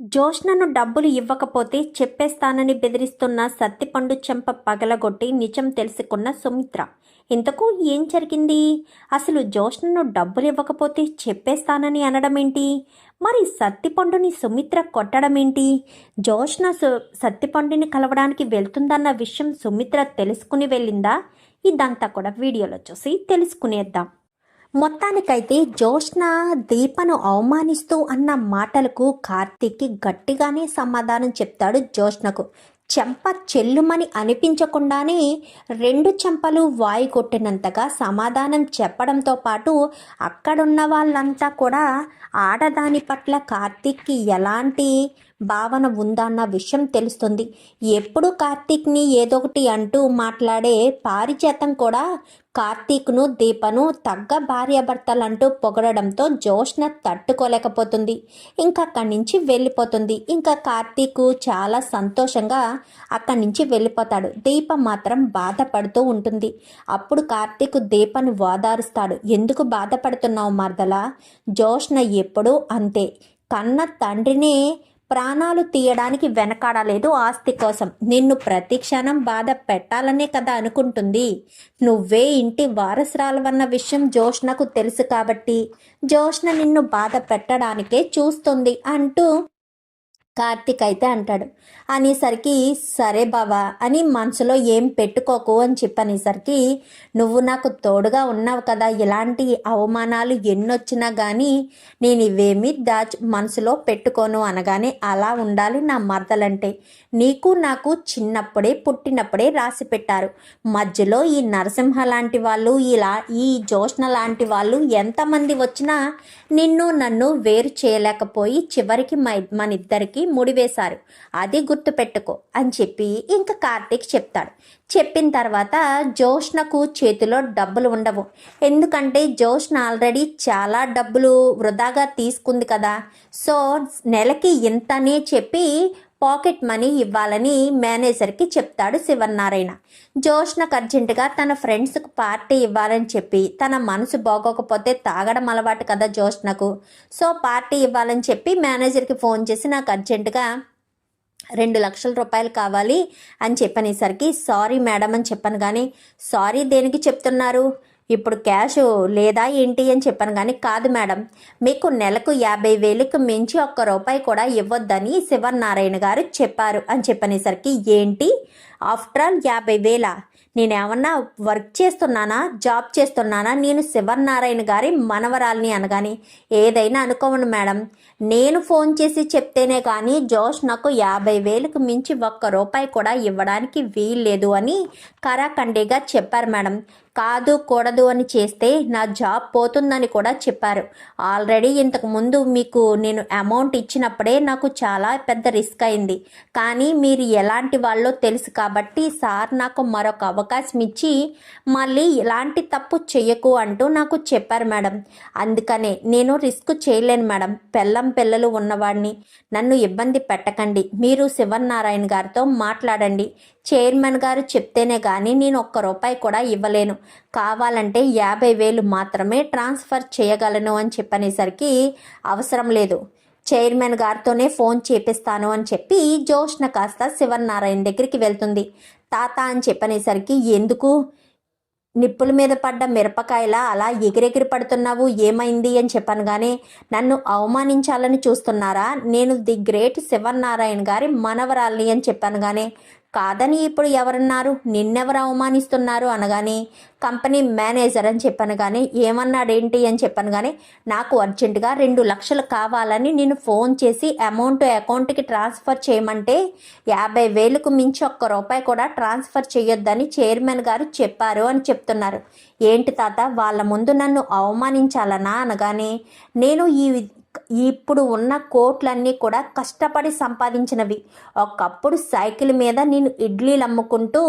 జోష్నను డబ్బులు ఇవ్వకపోతే చెప్పేస్తానని బెదిరిస్తున్న సత్తిపండు చెంప పగలగొట్టి నిజం తెలుసుకున్న సుమిత్ర. ఇంతకు ఏం జరిగింది? అసలు జోష్నను డబ్బులు ఇవ్వకపోతే చెప్పేస్తానని అనడమేంటి? మరి సత్తిపండుని సుమిత్ర కొట్టడమేంటి? జోష్న సు సత్తిపండుని కలవడానికి వెళ్తుందన్న విషయం సుమిత్ర తెలుసుకుని వెళ్ళిందా? ఇదంతా కూడా వీడియోలో చూసి తెలుసుకునేద్దాం. మొత్తానికైతే జోష్న దీపను అవమానిస్తూ అన్న మాటలకు కార్తీక్కి గట్టిగానే సమాధానం చెప్తాడు జోష్నకు చెంప చెల్లుమని అనిపించకుండానే రెండు చెంపలు వాయి కొట్టినంతగా సమాధానం చెప్పడంతో పాటు అక్కడున్న వాళ్ళంతా కూడా ఆడదాని పట్ల కార్తీక్కి ఎలాంటి భావన ఉందన్న విషయం తెలుస్తుంది. ఎప్పుడు కార్తీక్ని ఏదొకటి అంటూ మాట్లాడే పారిజాతం కూడా కార్తీక్ను దీపను తగ్గ భార్యాభర్తలంటూ పొగడడంతో జోష్న తట్టుకోలేకపోతుంది. ఇంకా అక్కడి నుంచి వెళ్ళిపోతుంది. ఇంకా కార్తీక్ చాలా సంతోషంగా అక్కడి నుంచి వెళ్ళిపోతాడు. దీప మాత్రం బాధపడుతూ ఉంటుంది. అప్పుడు కార్తీక్ దీపను ఓదారుస్తాడు ఎందుకు బాధపడుతున్నావు మరదలా? జోష్న ఎప్పుడూ అంతే. కన్న తండ్రినే ప్రాణాలు తీయడానికి వెనకాడలేదు ఆస్తి కోసం. నిన్ను ప్రతి క్షణం బాధ పెట్టాలనే కదా అనుకుంటుంది. నువ్వే ఇంటి వారసురాలవన్న విషయం జోష్నకు తెలుసు కాబట్టి జోష్న నిన్ను బాధ పెట్టడానికే చూస్తుంది అంటూ కార్తిక్ అయితే అంటాడు. అనేసరికి సరే బావా అని మనసులో ఏం పెట్టుకోకు అని చెప్పనేసరికి నువ్వు నాకు తోడుగా ఉన్నావు కదా ఇలాంటి అవమానాలు ఎన్నొచ్చినా కానీ నేను ఇవేమీ దాచి మనసులో పెట్టుకోను అనగానే అలా ఉండాలి నా మరదలంటే. నీకు నాకు చిన్నప్పుడే పుట్టినప్పుడే రాసి పెట్టారు. మధ్యలో ఈ నరసింహ లాంటి వాళ్ళు ఇలా ఈ జోష్ణ లాంటి వాళ్ళు ఎంతమంది వచ్చినా నిన్ను నన్ను వేరు చేయలేకపోయి చివరికి మన ఇద్దరికి ముడివేశారు. అది గుర్తుపెట్టుకో అని చెప్పి ఇంకా కార్తీక్ చెప్తాడు. చెప్పిన తర్వాత జోష్నకు చేతిలో డబ్బులు ఉండవు. ఎందుకంటే జోష్న ఆల్రెడీ చాలా డబ్బులు వృధాగా తీసుకుంది కదా. సో నెలకి ఇంతనే చెప్పి పాకెట్ మనీ ఇవ్వాలని మేనేజర్కి చెప్తాడు శివనారాయణ జోష్నకు అర్జెంటుగా తన ఫ్రెండ్స్కు పార్టీ ఇవ్వాలని చెప్పి తన మనసు బాగోకపోతే తాగడం అలవాటు కదా జోష్నకు. సో పార్టీ ఇవ్వాలని చెప్పి మేనేజర్కి ఫోన్ చేసి నాకు అర్జెంటుగా రెండు లక్షల రూపాయలు కావాలి అని చెప్పనేసరికి సారీ మేడం అని చెప్పాను కానీ సారీ దేనికి చెప్తున్నారు? ఇప్పుడు క్యాష్ లేదా ఏంటి అని చెప్పాను కానీ కాదు మేడం. మీకు నెలకు యాభై వేలకు మించి ఒక్క రూపాయి కూడా ఇవ్వద్దని శివనారాయణ గారు చెప్పారు అని చెప్పనేసరికి ఏంటి? ఆఫ్టర్ ఆల్ యాభై వేల? నేనేమన్నా వర్క్ చేస్తున్నానా? జాబ్ చేస్తున్నానా? నేను శివనారాయణ గారి మనవరాల్ని అనగాని ఏదైనా అనుకోండి మేడం. నేను ఫోన్ చేసి చెప్తేనే కానీ జోష్ నాకు యాభై వేలకు మించి ఒక్క రూపాయి కూడా ఇవ్వడానికి వీల్లేదు అని కరాఖండిగా చెప్పారు మేడం. కాదు కూడదు అని చేస్తే నా జాబ్ పోతుందని కూడా చెప్పారు. ఆల్రెడీ ఇంతకు ముందు మీకు నేను అమౌంట్ ఇచ్చినప్పుడే నాకు చాలా పెద్ద రిస్క్ అయింది. కానీ మీరు ఎలాంటి వాళ్ళో తెలుసు కాబట్టి సార్ నాకు మరొక అవకాశం ఇచ్చి మళ్ళీ ఇలాంటి తప్పు చెయ్యకు అంటూ నాకు చెప్పారు మేడం. అందుకనే నేను రిస్క్ చేయలేను మేడం. పెళ్ళం పిల్లలు ఉన్నవాడిని నన్ను ఇబ్బంది పెట్టకండి. మీరు శివనారాయణ గారితో మాట్లాడండి. చైర్మన్ గారు చెప్తేనే కానీ నేను ఒక్క రూపాయి కూడా ఇవ్వలేను. కావాలంటే యాభై వేలు మాత్రమే ట్రాన్స్ఫర్ చేయగలను అని చెప్పనేసరికి అవసరం లేదు. చైర్మన్ గారితోనే ఫోన్ చేపిస్తాను అని చెప్పి జోష్న కాస్త శివనారాయణ దగ్గరికి వెళ్తుంది. తాత అని చెప్పనేసరికి ఎందుకు? నిప్పుల మీద పడ్డ మిరపకాయల అలా ఎగిరెగిరి పడుతున్నావు? ఏమైంది అని చెప్పాను కానీ నన్ను అవమానించాలని చూస్తున్నారా? నేను ది గ్రేట్ శివనారాయణ గారి మనవరాల్ని అని చెప్పాను కానీ కాదని ఇప్పుడు ఎవరన్నారు? నిన్నెవరు అవమానిస్తున్నారు? అనగానే కంపెనీ మేనేజర్ అని చెప్పాను కానీ ఏమన్నాడేంటి? అని చెప్పాను కానీ నాకు అర్జెంటుగా రెండు లక్షలు కావాలని నేను ఫోన్ చేసి అమౌంట్ అకౌంట్కి ట్రాన్స్ఫర్ చేయమంటే యాభై వేలకు మించి ఒక్క రూపాయి కూడా ట్రాన్స్ఫర్ చేయొద్దని చైర్మన్ గారు చెప్పారు అని చెప్తున్నారు. ఏంటి తాత వాళ్ళ ముందు నన్ను అవమానించాలనా? అనగానే నేను ఈ ఇప్పుడు ఉన్న కోట్లన్నీ కూడా కష్టపడి సంపాదించినవి. ఒకప్పుడు సైకిల్ మీద నేను ఇడ్లీలు అమ్ముకుంటూ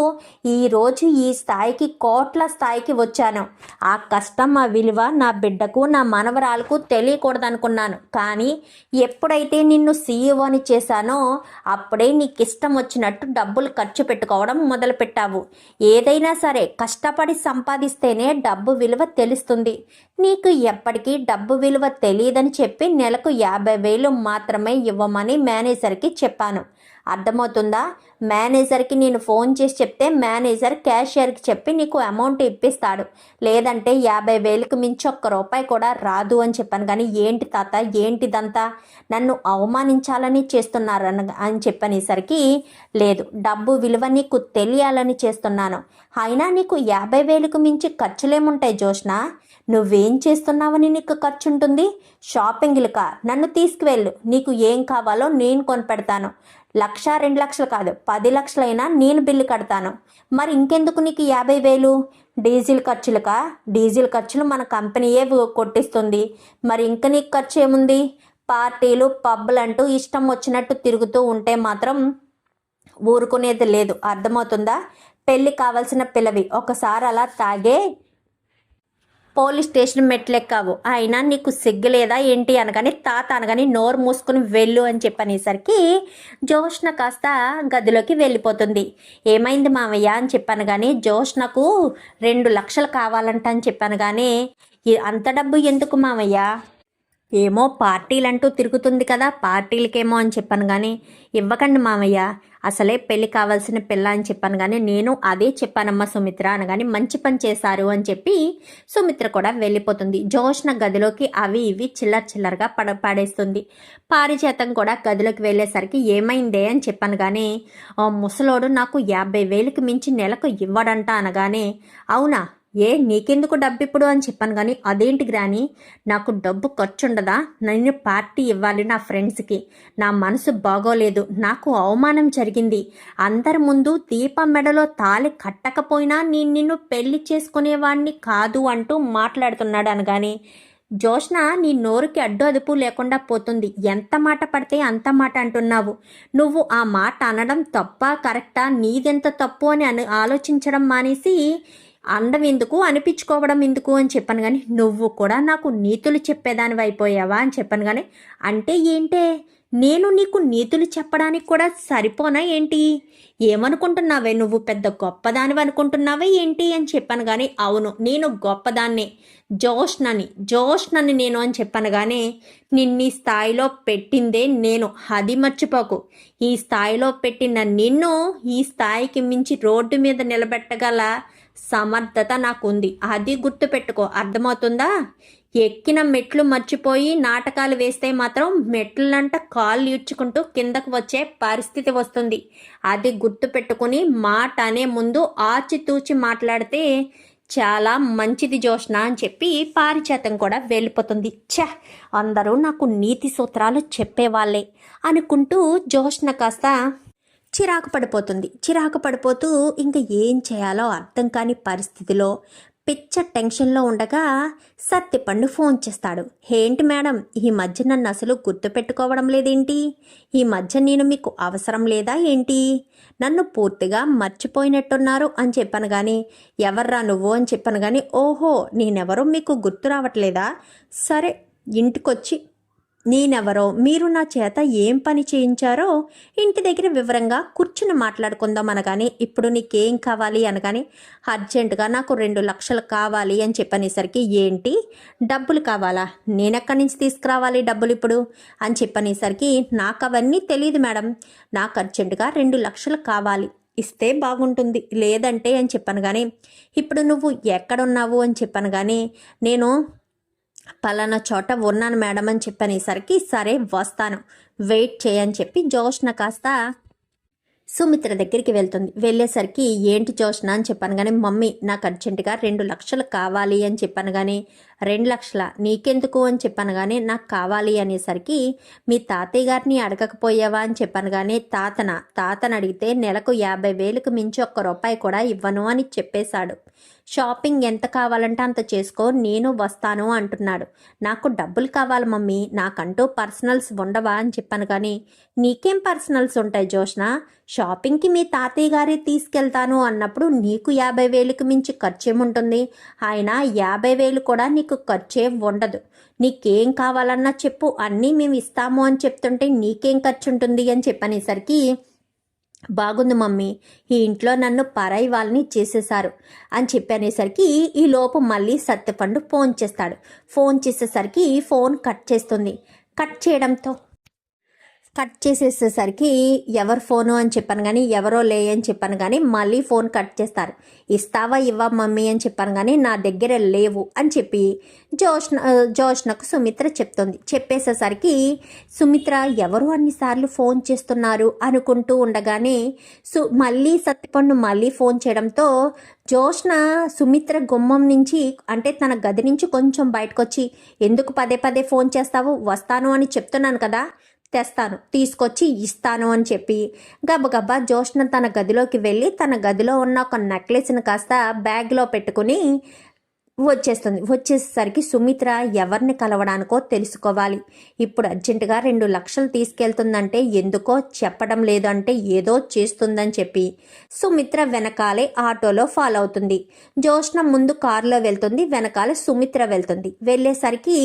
ఈరోజు ఈ స్థాయికి కోట్ల స్థాయికి వచ్చాను. ఆ కష్టం ఆ విలువ నా బిడ్డకు నా మనవరాలకు తెలియకూడదనుకున్నాను. కానీ ఎప్పుడైతే నిన్ను సీఈఓని చేశానో అప్పుడే నీకు ఇష్టం వచ్చినట్టు డబ్బులు ఖర్చు పెట్టుకోవడం మొదలుపెట్టావు. ఏదైనా సరే కష్టపడి సంపాదిస్తేనే డబ్బు విలువ తెలుస్తుంది. నీకు ఎప్పటికీ డబ్బు విలువ తెలియదని చెప్పి నెలకు యాభై వేలు మాత్రమే ఇవ్వమని మేనేజర్కి చెప్పాను. అర్థమవుతుందా? మేనేజర్కి నేను ఫోన్ చేసి చెప్తే మేనేజర్ క్యాషియర్కి చెప్పి నీకు అమౌంట్ ఇప్పిస్తాడు. లేదంటే యాభై వేలకు మించి ఒక్క రూపాయి కూడా రాదు అని చెప్పాను. కానీ ఏంటి తాత? ఏంటిదంతా? నన్ను అవమానించాలని చేస్తున్నారు అని అని చెప్పనేసరికి లేదు. డబ్బు విలువ నీకు తెలియాలని చేస్తున్నాను. అయినా నీకు యాభై వేలకు మించి ఖర్చులేముంటాయి జోష్న నువ్వేం చేస్తున్నావని నీకు ఖర్చు ఉంటుంది షాపింగ్లుక నన్ను తీసుకువెళ్ళు. నీకు ఏం కావాలో నేను కొనిపెడతాను. లక్ష రెండు లక్షలు కాదు పది లక్షలైనా నేను బిల్లు కడతాను. మరి ఇంకెందుకు నీకు యాభై వేలు? డీజిల్ ఖర్చులకా? డీజిల్ ఖర్చులు మన కంపెనీయే కొట్టిస్తుంది. మరి ఇంక నీకు ఖర్చు ఏముంది? పార్టీలు పబ్బులు అంటూ ఇష్టం వచ్చినట్టు తిరుగుతూ ఉంటే మాత్రం ఊరుకునేది లేదు. అర్థమవుతుందా? పెళ్ళి కావాల్సిన పిల్లవి ఒకసారి అలా తాగే పోలీస్ స్టేషన్ మెట్లెక్కావు. అయినా నీకు సిగ్గు లేదా ఏంటి అనగానే తాత అనగానే నోరు మూసుకుని వెళ్ళు అని చెప్పనేసరికి జోష్న కాస్త గదిలోకి వెళ్ళిపోతుంది. ఏమైంది మామయ్య అని చెప్పాను కానీ జోష్నకు రెండు లక్షలు కావాలంట అని చెప్పాను కానీ అంత డబ్బు ఎందుకు మామయ్య? ఏమో పార్టీలంటూ తిరుగుతుంది కదా పార్టీలకేమో అని చెప్పాను కానీ ఇవ్వకండి మామయ్య. అసలే పెళ్ళి కావాల్సిన పిల్ల అని చెప్పాను కానీ నేను అదే చెప్పానమ్మా సుమిత్ర అనగాని మంచి పని చేశారు అని చెప్పి సుమిత్ర కూడా వెళ్ళిపోతుంది. జోష్న గదిలోకి అవి ఇవి చిల్లర చిల్లరగా పడ పడేస్తుంది. పారిజాతం కూడా గదిలోకి వెళ్ళేసరికి ఏమైందే అని చెప్పాను కానీ ముసలోడు నాకు యాభై వేలకు మించి నెలకు ఇవ్వడంట అనగానే అవునా? ఏ నీకెందుకు డబ్బు ఇప్పుడు అని చెప్పాను కానీ అదేంటి గ్రాని? నాకు డబ్బు ఖర్చు ఉండదా నేను పార్టీ ఇవ్వాలి నా ఫ్రెండ్స్కి. నా మనసు బాగోలేదు. నాకు అవమానం జరిగింది. అందరి ముందు దీపం మెడలో తాళి కట్టకపోయినా నేను నిన్ను పెళ్ళి చేసుకునేవాణ్ణి కాదు అంటూ మాట్లాడుతున్నాడు అనగాని జోష్న నీ నోరుకి అడ్డు అదుపు లేకుండా పోతుంది. ఎంత మాట పడితే అంత మాట అంటున్నావు. నువ్వు ఆ మాట అనడం తప్ప కరెక్టా? నీదెంత తప్పు అని ఆలోచించడం మానేసి అండం ఎందుకు? అనిపించుకోవడం ఎందుకు? అని చెప్పాను కానీ నువ్వు కూడా నాకు నీతులు చెప్పేదానివి అయిపోయావా? అని చెప్పాను కానీ అంటే ఏంటే? నేను నీకు నీతులు చెప్పడానికి కూడా సరిపోనా ఏంటి? ఏమనుకుంటున్నావే? నువ్వు పెద్ద గొప్పదానివి అనుకుంటున్నావే ఏంటి? అని చెప్పాను కానీ అవును నేను గొప్పదాన్నే. జోష్నని జోష్నని నేను అని చెప్పాను కానీ నిన్ని స్థాయిలో పెట్టిందే నేను. అది మర్చిపోకు. ఈ స్థాయిలో పెట్టిన నిన్ను ఈ స్థాయికి మించి రోడ్డు మీద నిలబెట్టగల సమర్థత నాకుంది. అది గుర్తుపెట్టుకో. అర్థమవుతుందా? ఎక్కిన మెట్లు మర్చిపోయి నాటకాలు వేస్తే మాత్రం మెట్లంట కాళ్ళు ఇచ్చుకుంటూ కిందకు వచ్చే పరిస్థితి వస్తుంది. అది గుర్తుపెట్టుకుని మాట అనే ముందు ఆచితూచి మాట్లాడితే చాలా మంచిది జోష్న అని చెప్పి పారిచేతం కూడా వెళ్ళిపోతుంది. ఛ! అందరూ నాకు నీతి సూత్రాలు చెప్పేవాళ్ళే అనుకుంటూ జోష్న కాస్త చిరాకు పడిపోతుంది. చిరాకు పడిపోతూ ఇంకా ఏం చేయాలో అర్థం కాని పరిస్థితిలో పిచ్చ టెన్షన్లో ఉండగా సత్తిపండు ఫోన్ చేస్తాడు. ఏంటి మేడం ఈ మధ్య నన్ను అసలు గుర్తుపెట్టుకోవడం లేదేంటి? ఈ మధ్య నేను మీకు అవసరం లేదా ఏంటి? నన్ను పూర్తిగా మర్చిపోయినట్టున్నారు అని చెప్పాను కానీ ఎవర్రా నువ్వు అని చెప్పాను కానీ ఓహో నేనెవరో మీకు గుర్తు రావట్లేదా? సరే ఇంటికొచ్చి నేనెవరో మీరు నా చేత ఏం పని చేయించారో ఇంటి దగ్గర వివరంగా కూర్చుని మాట్లాడుకుందాం అనగానే ఇప్పుడు నీకేం కావాలి? అనగానే అర్జెంటుగా నాకు రెండు లక్షలు కావాలి అని చెప్పనేసరికి ఏంటి? డబ్బులు కావాలా? నేనెక్కడి నుంచి తీసుకురావాలి డబ్బులు ఇప్పుడు? అని చెప్పనేసరికి నాకు అవన్నీ తెలియదు మేడం. నాకు అర్జెంటుగా రెండు లక్షలు కావాలి. ఇస్తే బాగుంటుంది. లేదంటే అని చెప్పాను కానీ ఇప్పుడు నువ్వు ఎక్కడున్నావు? అని చెప్పాను కానీ నేను పలానా చోట ఉన్నాను మేడం అని చెప్పనేసరికి సరే వస్తాను వెయిట్ చేయని చెప్పి జోష్న కాస్త సుమిత్ర దగ్గరికి వెళ్తుంది. వెళ్ళేసరికి ఏంటి జోష్న అని చెప్పాను కానీ మమ్మీ నాకు అర్జెంటుగా రెండు లక్షలు కావాలి అని చెప్పాను కానీ రెండు లక్షల? నీకెందుకు అని చెప్పాను కానీ నాకు కావాలి అనేసరికి మీ తాతయ్య గారిని అడగకపోయావా అని చెప్పాను కానీ తాతన తాతను అడిగితే నెలకు యాభై వేలకు మించి ఒక్క రూపాయి కూడా ఇవ్వను అని చెప్పేశాడు. షాపింగ్ ఎంత కావాలంటే అంత చేసుకో నేను వస్తాను అంటున్నాడు. నాకు డబ్బులు కావాలి మమ్మీ నాకంటూ పర్సనల్స్ ఉండవా అని చెప్పాను కానీ నీకేం పర్సనల్స్ ఉంటాయి జోష్న? షాపింగ్కి మీ తాతయ్య గారే తీసుకెళ్తాను అన్నప్పుడు నీకు యాభై వేలకు మించి ఖర్చేముంటుంది ఆయన యాభై వేలు కూడా నీకు ఖర్చే ఉండదు. నీకేం కావాలన్నా చెప్పు అన్నీ మేము ఇస్తాము అని చెప్తుంటే నీకేం ఖర్చు ఉంటుంది అని చెప్పనేసరికి బాగుంది మమ్మీ. ఈ ఇంట్లో నన్ను పరాయి వాళ్ళని చేసేశారు అని చెప్పనేసరికి ఈ లోపు మళ్ళీ సత్యపండు ఫోన్ చేస్తాడు. ఫోన్ చేసేసరికి ఫోన్ కట్ చేస్తుంది. కట్ చేయడంతో కట్ చేసేసేసరికి ఎవరు ఫోను అని చెప్పాను కానీ ఎవరో లే అని చెప్పాను కానీ మళ్ళీ ఫోన్ కట్ చేస్తారు. ఇస్తావా ఇవ్వ మమ్మీ అని చెప్పాను కానీ నా దగ్గర లేవు అని చెప్పి జోష్న జోష్నకు సుమిత్ర చెప్తుంది. చెప్పేసేసరికి సుమిత్ర ఎవరు అన్నిసార్లు ఫోన్ చేస్తున్నారు అనుకుంటూ ఉండగానే సు మళ్ళీ సత్తిపండు మళ్ళీ ఫోన్ చేయడంతో జోష్న సుమిత్ర గుమ్మం నుంచి అంటే తన గది నుంచి కొంచెం బయటకు వచ్చి ఎందుకు పదే పదే ఫోన్ చేస్తావు? వస్తాను అని చెప్తున్నాను కదా తెస్తాను తీసుకొచ్చి ఇస్తాను అని చెప్పి గబగబా జోష్న తన గదిలోకి వెళ్ళి తన గదిలో ఉన్న ఒక నెక్లెస్ని కాస్త బ్యాగ్లో పెట్టుకుని వచ్చేస్తుంది. వచ్చేసరికి సుమిత్ర ఎవరిని కలవడానికో తెలుసుకోవాలి. ఇప్పుడు అర్జెంటుగా రెండు లక్షలు తీసుకెళ్తుందంటే ఎందుకో చెప్పడం లేదు అంటే ఏదో చేస్తుందని చెప్పి సుమిత్ర వెనకాలే ఆటోలో ఫాలో అవుతుంది. జోష్న ముందు కారులో వెళ్తుంది. వెనకాలే సుమిత్ర వెళ్తుంది. వెళ్ళేసరికి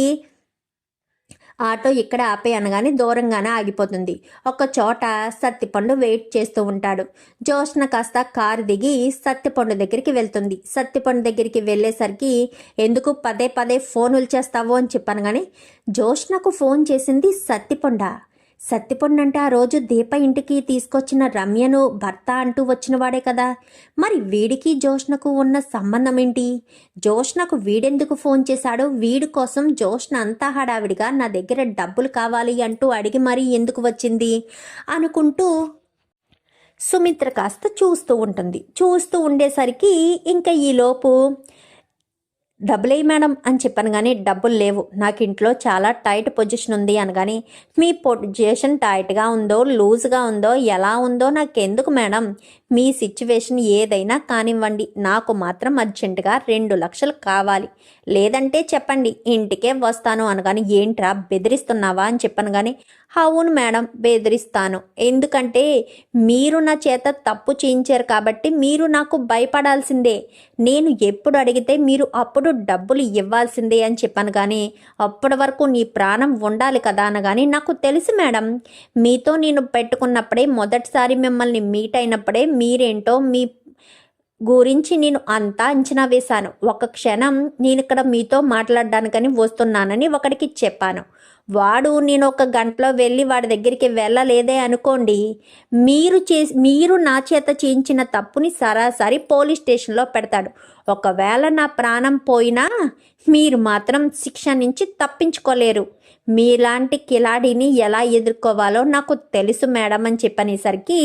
ఆటో ఇక్కడ ఆపే అనగానే దూరంగానే ఆగిపోతుంది. ఒక చోట సత్తిపండు వెయిట్ చేస్తూ ఉంటాడు. జోష్న కాస్త కారు దిగి సత్తిపండు దగ్గరికి వెళ్తుంది. సత్తిపండు దగ్గరికి వెళ్ళేసరికి ఎందుకు పదే పదే ఫోనులు చేస్తావు అని చెప్పాను కానీ జోష్నకు ఫోన్ చేసింది సత్తిపండా. సత్తిపొన్నంటే ఆ రోజు దీప ఇంటికి తీసుకొచ్చిన రమ్యను భర్త అంటూ వచ్చినవాడే కదా. మరి వీడికి జోష్నకు ఉన్న సంబంధం ఏంటి జోష్నకు వీడెందుకు ఫోన్ చేశాడో? వీడి కోసం జోష్న అంతా హడావిడిగా నా దగ్గర డబ్బులు కావాలి అంటూ అడిగి మరీ ఎందుకు వచ్చింది? అనుకుంటూ సుమిత్ర కాస్త చూస్తూ ఉంటుంది. చూస్తూ ఉండేసరికి ఇంకా ఈలోపు డబ్బులే మేడం అని చెప్పాను కానీ డబ్బులు లేవు. నాకు ఇంట్లో చాలా టైట్ పొజిషన్ ఉంది అనగాని మీ పొజిషన్ టైట్గా ఉందో లూజ్గా ఉందో ఎలా ఉందో నాకు ఎందుకు మేడం? మీ సిచ్యువేషన్ ఏదైనా కానివ్వండి. నాకు మాత్రం అర్జెంటుగా రెండు లక్షలు కావాలి. లేదంటే చెప్పండి ఇంటికే వస్తాను అనగాని ఏంట్రా బెదిరిస్తున్నావా? అని చెప్పాను కానీ అవును మేడం బెదిరిస్తాను. ఎందుకంటే మీరు నా చేత తప్పు చేయించారు కాబట్టి మీరు నాకు భయపడాల్సిందే. నేను ఎప్పుడు అడిగితే మీరు అప్పుడు డబ్బులు ఇవ్వాల్సిందే అని చెప్పాను కానీ అప్పటి వరకు నీ ప్రాణం ఉండాలి కదా అనగాని నాకు తెలుసు మేడం. మీతో నేను పెట్టుకున్నప్పుడే మొదటిసారి మిమ్మల్ని మీట్ అయినప్పుడే మీరేంటో మీ గురించి నేను అంతా అంచనా వేశాను. ఒక క్షణం నేను ఇక్కడ మీతో మాట్లాడడానికని వస్తున్నానని ఒకడికి చెప్పాను. వాడు నేను ఒక గంటలో వెళ్ళి వాడి దగ్గరికి వెళ్ళలేదే అనుకోండి మీరు చే మీరు నా చేత చేయించిన తప్పుని సరాసరి పోలీస్ స్టేషన్లో పెడతాడు. ఒకవేళ నా ప్రాణం పోయినా మీరు మాత్రం శిక్ష నుంచి తప్పించుకోలేరు. మీలాంటి కిలాడిని ఎలా ఎదుర్కోవాలో నాకు తెలుసు మేడం అని చెప్పనేసరికి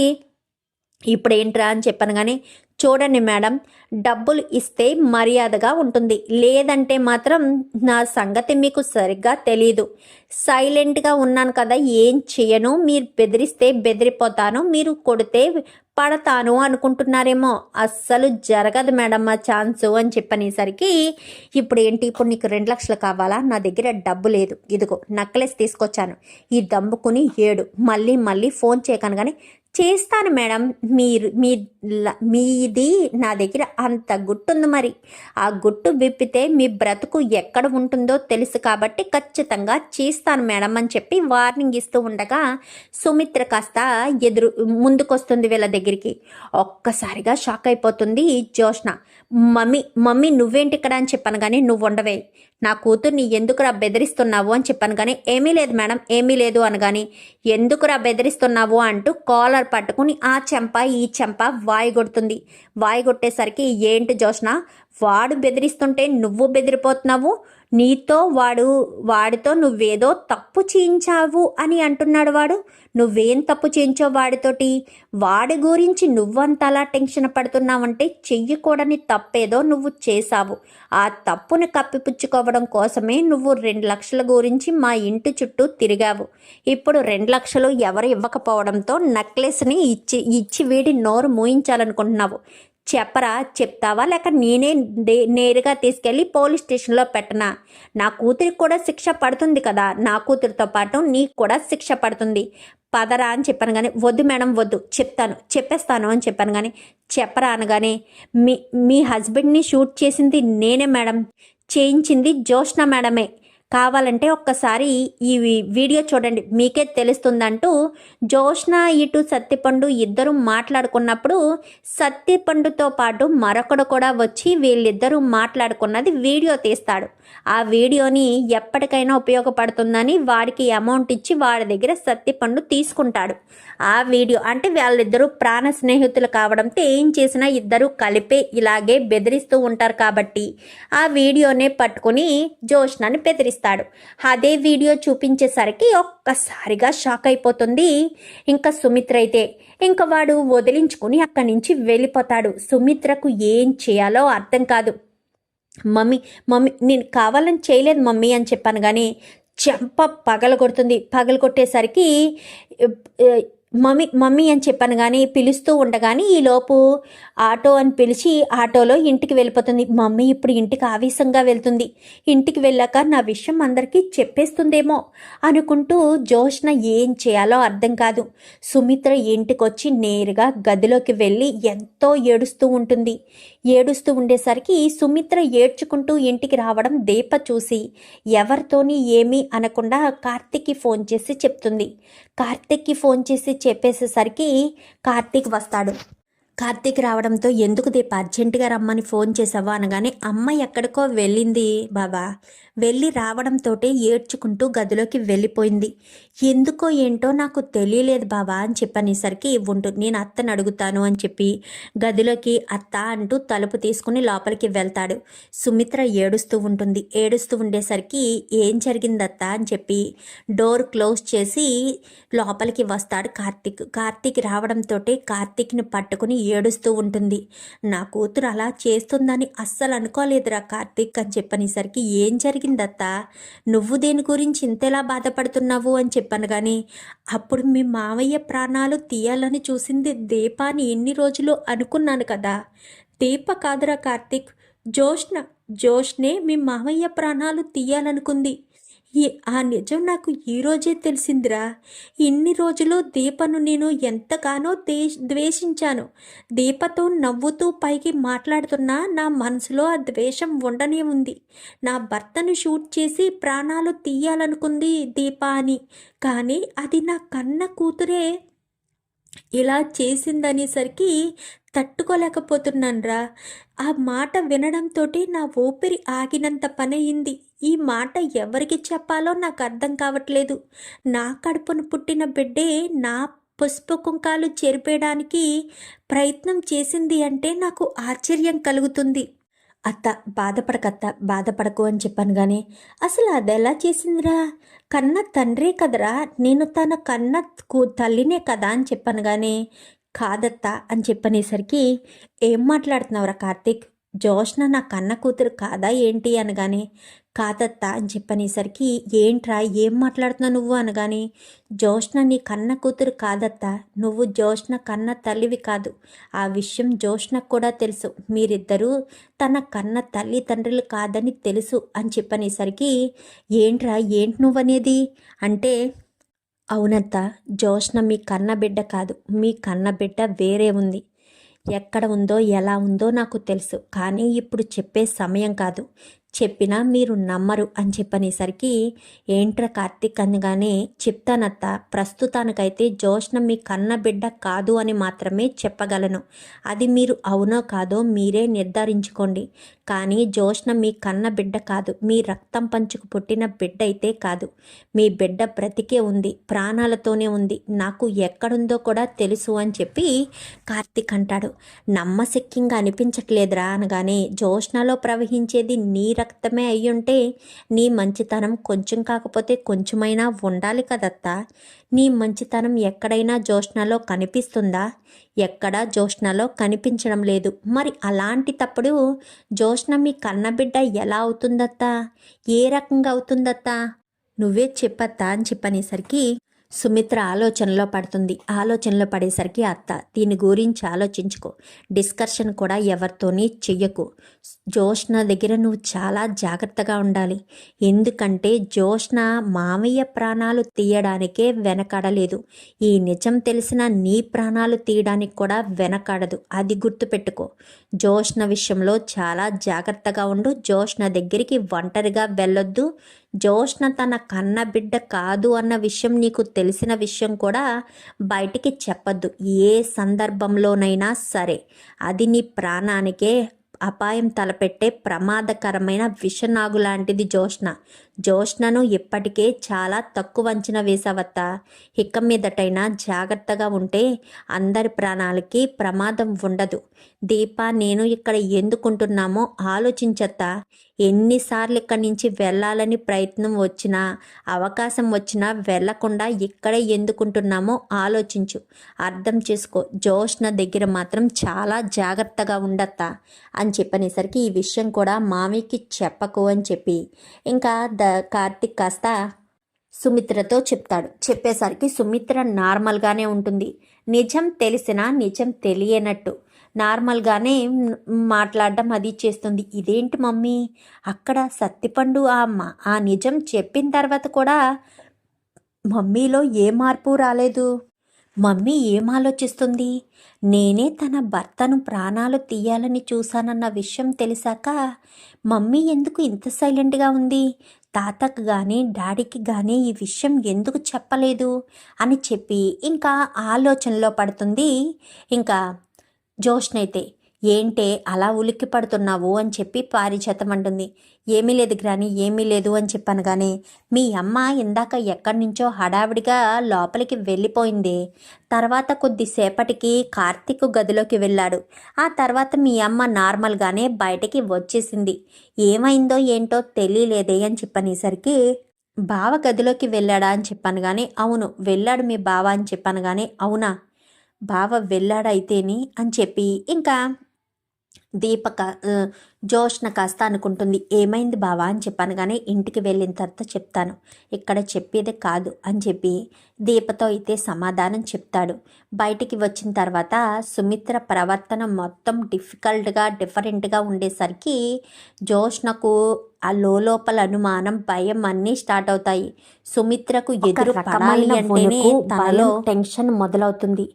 ఇప్పుడు ఏంట్రా అని చెప్పాను కానీ చూడండి మేడం డబ్బులు ఇస్తే మర్యాదగా ఉంటుంది. లేదంటే మాత్రం నా సంగతి మీకు సరిగ్గా తెలీదు. సైలెంట్గా ఉన్నాను కదా ఏం చేయను మీరు బెదిరిస్తే బెదిరిపోతాను మీరు కొడితే పడతాను అనుకుంటున్నారేమో. అస్సలు జరగదు మేడం మా ఛాన్సు అని చెప్పనేసరికి ఇప్పుడు ఏంటి ఇప్పుడు నీకు రెండు లక్షలు కావాలా? నా దగ్గర డబ్బు లేదు. ఇదిగో నక్లెస్ తీసుకొచ్చాను. ఈ దమ్ముకుని ఏడు. మళ్ళీ మళ్ళీ ఫోన్ చేయకను కానీ చేస్తాను మేడం. మీరు మీ మీది నా దగ్గర అంత గుట్టుంది మరి. ఆ గుట్టు విప్పితే మీ బ్రతుకు ఎక్కడ ఉంటుందో తెలుసు కాబట్టి ఖచ్చితంగా చేస్తాను మేడం అని చెప్పి వార్నింగ్ ఇస్తూ ఉండగా సుమిత్ర కాస్త ఎదురు ముందుకొస్తుంది వీళ్ళ దగ్గరికి. ఒక్కసారిగా షాక్ అయిపోతుంది జోష్న. మమ్మీ మమ్మీ నువ్వేంటి ఇక్కడ అని చెప్పాను కానీ నువ్వు ఉండవే. నా కూతుర్ని ఎందుకురా బెదిరిస్తున్నావు అని చెప్పాను కానీ ఏమీ లేదు మేడం ఏమీ లేదు అనగాని ఎందుకురా బెదిరిస్తున్నావు? అంటూ కాలర్ పట్టుకుని ఆ చెంప ఈ చెంప వాయి కొడుతుంది వాయి కొట్టేసరికి ఏంటి జోష్న వాడు బెదిరిస్తుంటే నువ్వు బెదిరిపోతున్నావు? నీతో వాడు వాడితో నువ్వేదో తప్పు చేయించావు అని అంటున్నాడు వాడు. నువ్వేం తప్పు చేయించావు వాడితోటి? వాడి గురించి నువ్వంతలా టెన్షన్ పడుతున్నావంటే చెయ్యకూడని తప్పేదో నువ్వు చేశావు. ఆ తప్పుని కప్పిపుచ్చుకోవడం కోసమే నువ్వు రెండు లక్షల గురించి మా ఇంటి చుట్టూ తిరిగావు. ఇప్పుడు రెండు లక్షలు ఎవరు ఇవ్వకపోవడంతో నెక్లెస్ని ఇచ్చి ఇచ్చి వీడి నోరు మూయించాలనుకుంటున్నావు. చెప్పరా చెప్తావా? లేక నేనే నేరుగా తీసుకెళ్ళి పోలీస్ స్టేషన్లో పెట్టనా? నా కూతురికి కూడా శిక్ష పడుతుంది కదా? నా కూతురితో పాటు నీకు కూడా శిక్ష పడుతుంది. పదరా అని చెప్పాను కానీ వద్దు మేడం వద్దు. చెప్తాను చెప్పేస్తాను అని చెప్పాను కానీ చెప్పరా అనగానే మీ మీ హస్బెండ్ని షూట్ చేసింది నేనే మేడం. చేయించింది జోష్న మేడమే. కావాలంటే ఒక్కసారి ఈ వీడియో చూడండి. మీకే తెలుస్తుందంటూ జోష్న ఇటు సత్తిపండు ఇద్దరు మాట్లాడుకున్నప్పుడు సత్తిపండుతో పాటు మరొకడు కూడా వచ్చి వీళ్ళిద్దరూ మాట్లాడుకున్నది వీడియో తీస్తాడు. ఆ వీడియోని ఎప్పటికైనా ఉపయోగపడుతుందని వాడికి అమౌంట్ ఇచ్చి వాడి దగ్గర సత్తిపండు తీసుకుంటాడు. ఆ వీడియో అంటే వాళ్ళిద్దరూ ప్రాణ స్నేహితులు కావడంతో ఏం చేసినా ఇద్దరు కలిపే ఇలాగే బెదిరిస్తూ ఉంటారు కాబట్టి ఆ వీడియోనే పట్టుకుని జోష్నాని బెదిరిస్తాడు. అదే వీడియో చూపించేసరికి ఒక్కసారిగా షాక్ అయిపోతుంది. ఇంకా సుమిత్ర అయితే ఇంకా వాడు వదిలించుకుని అక్కడి నుంచి వెళ్ళిపోతాడు. సుమిత్రకు ఏం చేయాలో అర్థం కాదు. మమ్మీ మమ్మీ నేను కావాలని చేయలేదు మమ్మీ అని చెప్పాను కానీ చెంప పగల కొడుతుంది. పగల కొట్టేసరికి మమ్మీ మమ్మీ అని చెప్పాను కానీ పిలుస్తూ ఉండగానే ఈలోపు ఆటో అని పిలిచి ఆటోలో ఇంటికి వెళ్ళిపోతుంది. మమ్మీ ఇప్పుడు ఇంటికి ఆవేశంగా వెళ్తుంది. ఇంటికి వెళ్ళాక నా విషయం అందరికీ చెప్పేస్తుందేమో అనుకుంటూ జోష్న ఏం చేయాలో అర్థం కాదు. సుమిత్ర ఇంటికి వచ్చి నేరుగా గదిలోకి వెళ్ళి ఎంతో ఏడుస్తూ ఉంటుంది. ఏడుస్తూ ఉండేసరికి సుమిత్ర ఏడ్చుకుంటూ ఇంటికి రావడం దీప చూసి ఎవరితోని ఏమీ అనకుండా కార్తీక్కి ఫోన్ చేసి చెప్తుంది. కార్తీక్కి ఫోన్ చేసి చెప్పేసేసరికి కార్తీక్ వస్తాడు. కార్తీక్ రావడంతో ఎందుకు దీప అర్జెంటుగా రమ్మని ఫోన్ చేసావా? అనగానే అమ్మ ఎక్కడికో వెళ్ళింది బాబా. వెళ్ళి రావడంతోటే ఏడ్చుకుంటూ గదిలోకి వెళ్ళిపోయింది. ఎందుకో ఏంటో నాకు తెలియలేదు బాబా అని చెప్పనేసరికి ఉంటు నేను అత్తను అడుగుతాను అని చెప్పి గదిలోకి అత్త అంటూ తలుపు తీసుకుని లోపలికి వెళ్తాడు. సుమిత్ర ఏడుస్తూ ఉంటుంది. ఏడుస్తూ ఉండేసరికి ఏం జరిగిందత్త అని చెప్పి డోర్ క్లోజ్ చేసి లోపలికి వస్తాడు కార్తీక్. కార్తీక్ రావడంతో కార్తీక్ని పట్టుకుని ఏడుస్తూ ఉంటుంది. నా కూతురు అలా చేస్తుందని అస్సలు అనుకోలేదురా కార్తీక్ అని చెప్పనేసరికి ఏం జరిగిందత్తా? నువ్వు దేని గురించి ఇంతలా బాధపడుతున్నావు అని చెప్పాను కానీ అప్పుడు మీ మావయ్య ప్రాణాలు తీయాలని చూసింది దీపాని ఎన్ని రోజులు అనుకున్నాను కదా. దీప కాదురా కార్తీక్ జోష్న జోష్నే మీ మావయ్య ప్రాణాలు తీయాలనుకుంది. ఈ ఆ నిజం నాకు ఈ రోజే తెలిసిందిరా. ఇన్ని రోజులు దీపను నేను ఎంతగానో దే ద్వేషించాను. దీపతో నవ్వుతూ పైకి మాట్లాడుతున్నా నా మనసులో ఆ ద్వేషం ఉండనే ఉంది. నా భర్తను షూట్ చేసి ప్రాణాలు తీయాలనుకుంది దీప అని. కానీ అది నా కన్న కూతురే. ఇలా చేసిందనేసరికి తట్టుకోలేకపోతున్నానురా. ఆ మాట వినడంతో నా ఊపిరి ఆగినంత పనయింది. ఈ మాట ఎవరికి చెప్పాలో నాకు అర్థం కావట్లేదు. నా కడుపును పుట్టిన బిడ్డే నా పసుపు కుంకాలు చేరిపేయడానికి ప్రయత్నం చేసింది అంటే నాకు ఆశ్చర్యం కలుగుతుంది. అత్త బాధపడకత్త బాధపడకు అని చెప్పాను కానీ అసలు అది ఎలా చేసిందిరా? కన్న తండ్రే కదరా నేను తన కన్న కూ- తల్లినే కదా అని చెప్పాను కానీ కాదత్తా అని చెప్పనేసరికి ఏం మాట్లాడుతున్నావురా కార్తీక్? జోష్న నా కన్న కూతురు కాదా ఏంటి అనగానే కాదత్తా అని చెప్పనేసరికి ఏంట్రా ఏం మాట్లాడుతున్నావు నువ్వు? అనగానే జోష్ణ నీ కన్న కూతురు కాదత్తా. నువ్వు జోష్ణ కన్న తల్లివి కాదు. ఆ విషయం జోష్ణకు కూడా తెలుసు. మీరిద్దరూ తన కన్న తల్లి తండ్రులు కాదని తెలుసు అని చెప్పనేసరికి ఏంట్రా ఏంటి నువ్వనేది? అంటే అవునత్త జోష్ణ మీ కన్న బిడ్డ కాదు. మీ కన్న బిడ్డ వేరే ఉంది. ఎక్కడ ఉందో ఎలా ఉందో నాకు తెలుసు. కానీ ఇప్పుడు చెప్పే సమయం కాదు. చెప్పినా మీరు నమ్మరు అని చెప్పనేసరికి ఏంట్రా కార్తీక్ అనగానే చెప్తానత్త ప్రస్తుతానికైతే జోష్న మీ కన్న బిడ్డ కాదు అని మాత్రమే చెప్పగలను. అది మీరు అవునో కాదో మీరే నిర్ధారించుకోండి. కానీ జోష్న మీ కన్న బిడ్డ కాదు. మీ రక్తం పంచుకు పుట్టిన బిడ్డ అయితే కాదు. మీ బిడ్డ బ్రతికే ఉంది. ప్రాణాలతోనే ఉంది. నాకు ఎక్కడుందో కూడా తెలుసు అని చెప్పి కార్తీక్ అంటాడు. నమ్మశక్యంగా అనిపించట్లేదురా అనగానే జోష్నలో ప్రవహించేది నీ రక్తమే అయ్యుంటే నీ మంచితనం కొంచెం కాకపోతే కొంచెమైనా ఉండాలి కదత్తా. నీ మంచితనం ఎక్కడైనా జోష్నలో కనిపిస్తుందా? ఎక్కడా జోష్నలో కనిపించడం లేదు. మరి అలాంటి తప్పుడు జోష్న మీ కన్నబిడ్డ ఎలా అవుతుందత్తా? ఏ రకంగా అవుతుందత్తా? నువ్వే చెప్పత్తా అని చెప్పనేసరికి సుమిత్ర ఆలోచనలో పడుతుంది. ఆలోచనలో పడేసరికి అత్త దీని గురించి ఆలోచించుకో. డిస్కషన్ కూడా ఎవరితోని చెయ్యకు. జోష్న దగ్గర నువ్వు చాలా జాగ్రత్తగా ఉండాలి. ఎందుకంటే జోష్న మామయ్య ప్రాణాలు తీయడానికే వెనకాడలేదు. ఈ నిజం తెలిసిన నీ ప్రాణాలు తీయడానికి కూడా వెనకాడదు. అది గుర్తుపెట్టుకో. జోష్న విషయంలో చాలా జాగ్రత్తగా ఉండు. జోష్న దగ్గరికి ఒంటరిగా వెళ్ళొద్దు. జోష్న తన కన్న బిడ్డ కాదు అన్న విషయం నీకు తెలిసిన విషయం కూడా బయటికి చెప్పద్దు. ఏ సందర్భంలోనైనా సరే. అది నీ ప్రాణానికే అపాయం తలపెట్టే ప్రమాదకరమైన విషనాగు లాంటిది జోష్న జోష్ణను ఇప్పటికే చాలా తక్కువ అంచనా వేసావత్త ఇక మీదటైనా జాగ్రత్తగా ఉంటే అందరి ప్రాణాలకి ప్రమాదం ఉండదు. దీప నేను ఇక్కడ ఎందుకుంటున్నామో ఆలోచించత్తా. ఎన్నిసార్లు ఇక్కడి నుంచి వెళ్ళాలని ప్రయత్నం వచ్చినా అవకాశం వచ్చినా వెళ్ళకుండా ఇక్కడే ఎందుకుంటున్నామో ఆలోచించు. అర్థం చేసుకో. జోష్న దగ్గర మాత్రం చాలా జాగ్రత్తగా ఉండత్తా అని చెప్పనేసరికి ఈ విషయం కూడా మామయ్యకి చెప్పకు అని చెప్పి ఇంకా ద కార్తిక్ కాస్త సుమిత్రతో చెప్తాడు. చెప్పేసరికి సుమిత్ర నార్మల్గానే ఉంటుంది. నిజం తెలిసినా నిజం తెలియనట్టు. నార్మల్గానే మాట్లాడడం అది చేస్తుంది. ఇదేంటి మమ్మీ? అక్కడ సత్తిపండు ఆ అమ్మ ఆ నిజం చెప్పిన తర్వాత కూడా మమ్మీలో ఏ మార్పు రాలేదు. మమ్మీ ఏం ఆలోచిస్తుంది? నేనే తన భర్తను ప్రాణాలు తీయాలని చూశానన్న విషయం తెలిసాక మమ్మీ ఎందుకు ఇంత సైలెంట్గా ఉంది? తాతకు కానీ డాడీకి కానీ ఈ విషయం ఎందుకు చెప్పలేదు? అని చెప్పి ఇంకా ఆలోచనలో పడుతుంది. ఇంకా జోష్నైతే ఏంటే అలా ఉలిక్కి పడుతున్నావు అని చెప్పి పారిచేతం అంటుంది ఏమీ లేదు గ్రాని ఏమీ లేదు అని చెప్పాను కానీ మీ అమ్మ ఇందాక ఎక్కడి నుంచో హడావిడిగా లోపలికి వెళ్ళిపోయింది. తర్వాత కొద్దిసేపటికి కార్తీక్ గదిలోకి వెళ్ళాడు. ఆ తర్వాత మీ అమ్మ నార్మల్గానే బయటికి వచ్చేసింది. ఏమైందో ఏంటో తెలియలేదే అని చెప్పనేసరికి బావ గదిలోకి వెళ్ళాడా అని చెప్పాను కానీ అవును వెళ్ళాడు మీ బావ అని చెప్పాను కానీ అవునా? బావ వెళ్ళాడైతేని అని చెప్పి ఇంకా దీపక జోష్న కాస్త అనుకుంటుంది. ఏమైంది బావా అని చెప్పాను కానీ ఇంటికి వెళ్ళిన తర్వాత చెప్తాను. ఇక్కడ చెప్పేదే కాదు అని చెప్పి దీపతో అయితే సమాధానం చెప్తాడు. బయటికి వచ్చిన తర్వాత సుమిత్ర ప్రవర్తన మొత్తం డిఫికల్ట్గా డిఫరెంట్గా ఉండేసరికి జోష్నకు ఆ లోపల అనుమానం భయం అన్నీ స్టార్ట్ అవుతాయి. సుమిత్రకు ఎదురు పడాలి అంటేనే తనలో టెన్షన్ మొదలవుతుంది.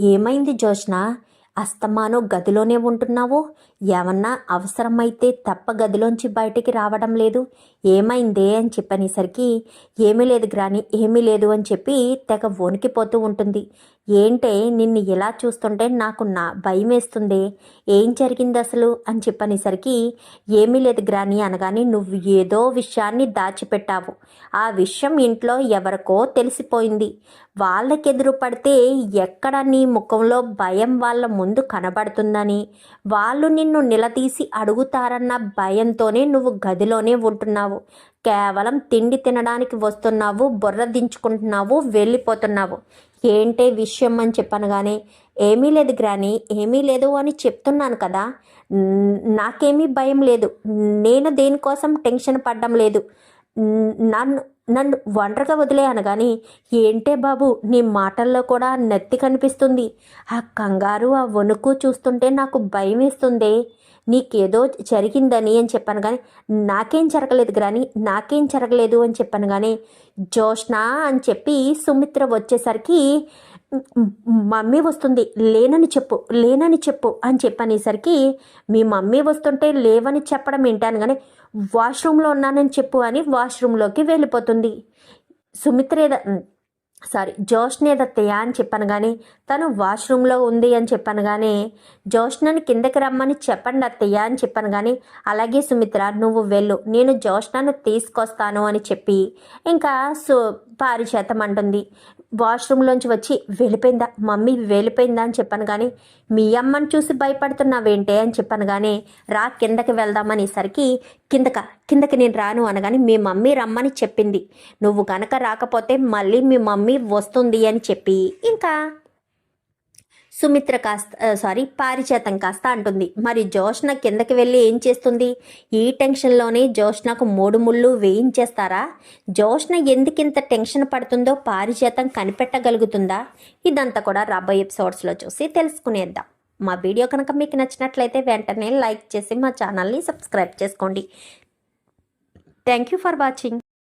ఏమైంది జోష్న? అస్తమాను గదిలోనే ఉంటున్నావు? ఏమన్నా అవసరమైతే తప్ప గదిలోంచి బయటికి రావడం లేదు. ఏమైందే అని చెప్పనేసరికి ఏమీ లేదు గ్రాని ఏమీ లేదు అని చెప్పి తెగ వణికిపోతూ ఉంటుంది. ఏంటే నిన్ను ఇలా చూస్తుంటే నాకు నా భయం వేస్తుంది ఏం జరిగింది అసలు అని చెప్పనేసరికి ఏమీ లేదు గ్రాని అనగానే నువ్వు ఏదో విషయాన్ని దాచిపెట్టావు. ఆ విషయం ఇంట్లో ఎవరికో తెలిసిపోయింది. వాళ్ళకెదురు పడితే ఎక్కడ నీ ముఖంలో భయం వాళ్ళ ముందు కనబడుతుందని వాళ్ళు నిన్ను నిలదీసి అడుగుతారన్న భయంతోనే నువ్వు గదిలోనే ఉంటున్నావు. కేవలం తిండి తినడానికి వస్తున్నావు బుర్ర దించుకుంటున్నావు వెళ్ళిపోతున్నావు. ఏంటే విషయం అని చెప్పాను కానీ ఏమీ లేదు గ్రాని ఏమీ లేదు అని చెప్తున్నాను కదా. నాకేమీ భయం లేదు. నేను దేనికోసం టెన్షన్ పడ్డం లేదు. నన్ను నన్ను ఒంటరిగా వదిలే అనగాని ఏంటే బాబు నీ మాటల్లో కూడా నెత్తి కనిపిస్తుంది. ఆ కంగారు ఆ వణుకు చూస్తుంటే నాకు భయం వేస్తుంది నీకేదో జరిగిందని అని చెప్పాను కానీ నాకేం జరగలేదు కానీ నాకేం జరగలేదు అని చెప్పాను కానీ జోష్నా అని చెప్పి సుమిత్ర వచ్చేసరికి మమ్మీ వస్తుంది. లేనని చెప్పు లేనని చెప్పు అని చెప్పనేసరికి మీ మమ్మీ వస్తుంటే లేవని చెప్పడం ఏంటాను కానీ వాష్రూమ్లో ఉన్నానని చెప్పు అని వాష్రూమ్లోకి వెళ్ళిపోతుంది. సుమిత్ర సారీ జోష్ని ఏదత్తయ్య అని చెప్పాను కానీ తను వాష్రూమ్లో ఉంది అని చెప్పాను కానీ జోష్నని కిందకి రమ్మని చెప్పండి అత్తయ్య అని చెప్పాను కానీ అలాగే సుమిత్ర నువ్వు వెళ్ళు నేను జోష్నను తీసుకొస్తాను అని చెప్పి ఇంకా సు పారిచేతం అంటుంది. వాష్రూమ్లోంచి వచ్చి వెళ్ళిపోయిందా? మమ్మీ వెళ్ళిపోయిందా అని చెప్పాను కానీ మీ అమ్మని చూసి భయపడుతున్నావేంటే అని చెప్పాను కానీ రా కిందకి వెళ్దామనేసరికి కిందక కిందకి నేను రాను అనగాని మీ మమ్మీ రమ్మని చెప్పింది. నువ్వు కనుక రాకపోతే మళ్ళీ మీ మమ్మీ వస్తుంది అని చెప్పి. ఇంకా సుమిత్ర కాస్త సారీ పారిచేతం కాస్త అంటుంది. మరి జోష్న కిందకి వెళ్ళి ఏం చేస్తుంది? ఈ టెన్షన్లోనే జోష్నకు మూడు ముళ్ళు వేయించేస్తారా? జోష్న ఎందుకింత టెన్షన్ పడుతుందో పారిచేతం కనిపెట్టగలుగుతుందా? ఇదంతా కూడా రాబోయే ఎపిసోడ్స్లో చూసి తెలుసుకునేద్దాం. మా వీడియో కనుక మీకు నచ్చినట్లయితే వెంటనే లైక్ చేసి మా ఛానల్ని సబ్స్క్రైబ్ చేసుకోండి. Thank you for watching.